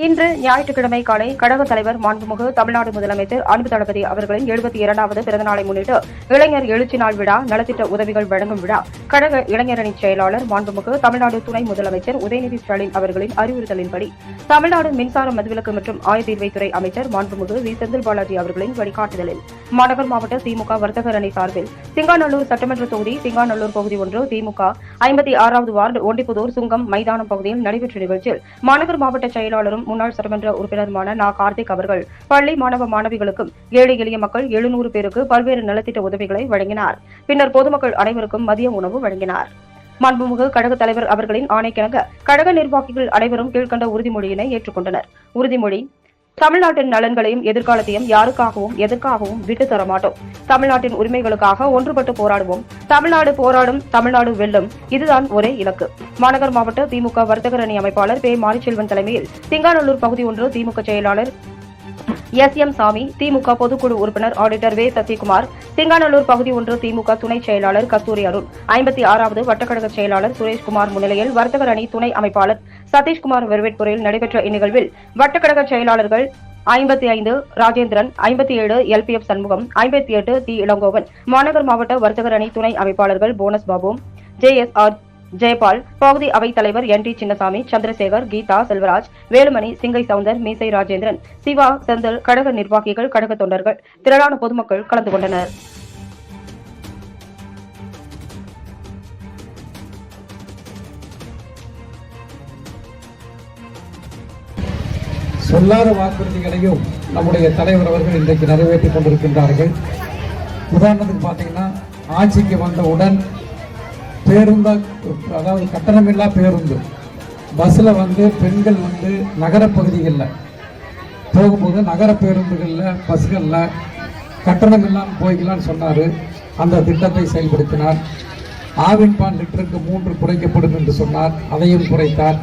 இன்று ஞாயிற்றுக்கிழமை காலை கழக தலைவர் மாண்புமிகு தமிழ்நாடு முதலமைச்சர் அன்பு தளபதி அவர்களின் எழுபத்தி இரண்டாவது பிறந்தநாளை முன்னிட்டு இளைஞர் எழுச்சி நாள் விழா நலத்திட்ட உதவிகள் வழங்கும் விழா கழக இளைஞரணி செயலாளர் மாண்புமிகு தமிழ்நாடு துணை முதலமைச்சர் உதயநிதி ஸ்டாலின் அவர்களின் அறிவுறுத்தலின்படி தமிழ்நாடு மின்சார மதுவிலக்கு மற்றும் ஆயத்தீர்வைத்துறை அமைச்சர் மாண்புமிகு வி. செந்தில் பாலாஜி அவர்களின் வழிகாட்டுதலில் மாநகர் மாவட்ட திமுக வர்த்தகர் அணி சார்பில் சிங்காநல்லூர் சட்டமன்ற தொகுதி சிங்காநல்லூர் பகுதி ஒன்று திமுக ஐம்பத்தி ஆறாவது வார்டு ஒண்டிப்புதூர் சுங்கம் மைதானம் பகுதியில் நடைபெற்ற நிகழ்ச்சியில் மாநகர் மாவட்ட செயலாளரும் முன்னாள் சட்டமன்ற உறுப்பினருமான நா. கார்த்திக் அவர்கள் பள்ளி மாணவ மாணவிகளுக்கும் ஏழை எளிய மக்கள் எழுநூறு பேருக்கு பல்வேறு நலத்திட்ட உதவிகளை வழங்கினார். பின்னர் பொதுமக்கள் அனைவருக்கும் மதிய உணவு வழங்கினார். மாண்புமிகு கழக தலைவர் அவர்களின் ஆணைக்கிணங்க கழக நிர்வாகிகள் அனைவரும் கீழ்கண்ட உறுதிமொழியினை ஏற்றுக்கொண்டனர். உறுதிமொழி தமிழ்நாட்டின் நலன்களையும் எதிர்காலத்தையும் யாருக்காகவும் எதற்காகவும் விட்டு தர மாட்டோம் தமிழ்நாட்டின் உரிமைகளுக்காக ஒன்றுபட்டு போராடுவோம். தமிழ்நாடு போராடும் தமிழ்நாடு வெல்லும். இதுதான் ஒரே இலக்கு. மாநகர் மாவட்ட திமுக வர்த்தகர் அணி அமைப்பாளர் பே மாரிச்செல்வன் தலைமையில் திங்காநல்லூர் பகுதி ஒன்று திமுக செயலாளர் எஸ். எம். சாமி திமுக பொதுக்குழு உறுப்பினர் ஆடிட்டர் வே. சசிகுமார் சிங்காநல்லூர் பகுதி ஒன்று திமுக துணை செயலாளர் கஸ்தூரி அருண் ஐம்பத்தி ஆறாவது வட்டக்கழக செயலாளர் சுரேஷ்குமார் முன்னிலையில் வர்த்தகர் அணி துணை அமைப்பாளர் சதீஷ்குமார் வரவேற்புரையில் நடைபெற்ற இந்நிகழ்வில் வட்டக்கழக செயலாளர்கள் ஐம்பத்தி ஐந்து ராஜேந்திரன் ஐம்பத்தி ஏழு எல். பி. எஃப். சண்முகம் ஐம்பத்தி எட்டு தி இளங்கோவன் மாநகர் மாவட்ட வர்த்தகர் அணி துணை அமைப்பாளர்கள் bonus Babu J. S. R. Jayapal பகுதி அவைத் தலைவர் என் டி சின்னசாமி சந்திரசேகர் கீதா செல்வராஜ் வேலுமணி சிங்கை சவுந்தர் மீசை ராஜேந்திரன் சிவா செந்தில் கழக நிர்வாகிகள் கழக தொண்டர்கள் திரளான பொதுமக்கள் கலந்து கொண்டனர். சொல்லாத வாக்குறுதிகளையும் நம்முடைய தலைவர் அவர்கள் இன்றைக்கு நிறைவேற்றிக் கொண்டிருக்கின்றார்கள். உதாரணத்துக்கு பார்த்தீங்கன்னா ஆட்சிக்கு வந்தவுடன் பேருந்தா அதாவது கட்டணமில்லா பேருந்து. பஸ்ஸில் வந்து பெண்கள் வந்து நகரப்பகுதிகளில். போகும்போது நகர பேருந்துகளில் பஸ்களில் கட்டணம் இல்லாமல் போய்க்கலாம்னு சொன்னார். அந்த திட்டத்தை செயல்படுத்தினார். ஆவின் பால் லிட்டருக்கு மூன்று குறைக்கப்படும் என்று சொன்னார். அதையும் குறைத்தார்.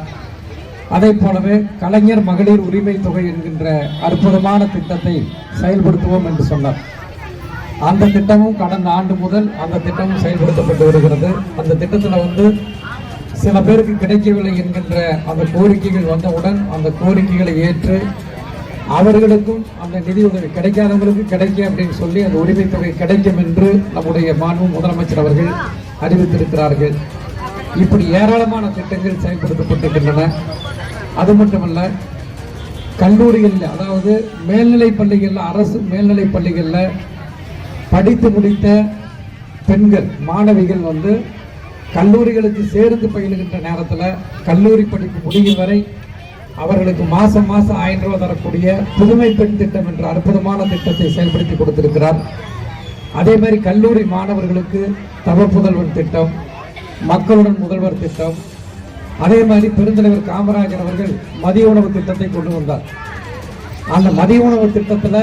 அதே போலவே கலைஞர் மகளிர் உரிமை தொகை என்கின்ற அற்புதமான திட்டத்தை செயல்படுத்துவோம் என்று சொன்னார். அந்த திட்டமும் கடந்த ஆண்டு முதல் அந்த திட்டமும் செயல்படுத்தப்பட்டு வருகிறது. அந்த திட்டத்தில் வந்து சில பேருக்கு கிடைக்கவில்லை என்கின்ற அந்த கோரிக்கைகள் வந்தவுடன் அந்த கோரிக்கைகளை ஏற்று அவர்களுக்கும் அந்த நிதி உதவி கிடைக்காதவங்களுக்கு கிடைக்கும் அப்படின்னு சொல்லி அந்த உரிமை தொகை கிடைக்கும் என்று நம்முடைய மாண்பு முதலமைச்சர் அவர்கள் அறிவித்திருக்கிறார்கள். இப்படி ஏராளமான திட்டங்கள் செயல்படுத்தப்பட்டிருக்கின்றன. அது மட்டுமல்ல கல்லூரிகளில் அதாவது மேல்நிலை பள்ளிகளில் அரசு மேல்நிலை பள்ளிகளில் படித்து முடித்த பெண்கள் மாணவிகள் வந்து கல்லூரிகளுக்கு சேர்ந்து பயிலுகின்ற நேரத்தில் கல்லூரி படிப்பு முடியும் வரை அவர்களுக்கு மாதம் மாதம் ஆயிரம் ரூபாய் தரக்கூடிய புதுமை பெண் திட்டம் என்ற அற்புதமான திட்டத்தை செயல்படுத்தி கொடுத்திருக்கிறார். அதே மாதிரி கல்லூரி மாணவர்களுக்கு தவ புதல்வன் திட்டம் மக்களுடன் முதல்வர் திட்டம் அதே மாதிரி பெருந்தலைவர் காமராஜர் அவர்கள் மதிய உணவு திட்டத்தை கொண்டு வந்தார். அந்த மதிய உணவு திட்டத்தில்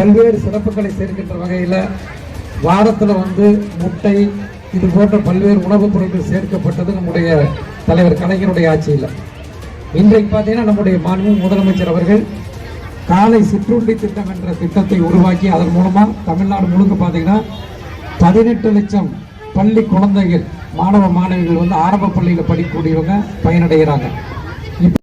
பல்வேறு சிறப்புகளை சேர்க்கின்ற வகையில் வாரத்தில் வந்து முட்டை இது போன்ற பல்வேறு உணவுப் பொருட்கள் சேர்க்கப்பட்டது நம்முடைய தலைவர் கலைஞருடைய ஆட்சியில். இன்றைக்கு பார்த்தீங்கன்னா நம்முடைய மாநில முதலமைச்சர் அவர்கள் காலை சிற்றுண்டி திட்டம் என்ற திட்டத்தை உருவாக்கி அதன் மூலமாக தமிழ்நாடு முழுக்க பார்த்தீங்கன்னா பதினெட்டு லட்சம் பள்ளி குழந்தைகள் மாணவ மாணவிகள் வந்து ஆரம்ப பள்ளியில் படிக்கக்கூடியவங்க பயனடைகிறாங்க.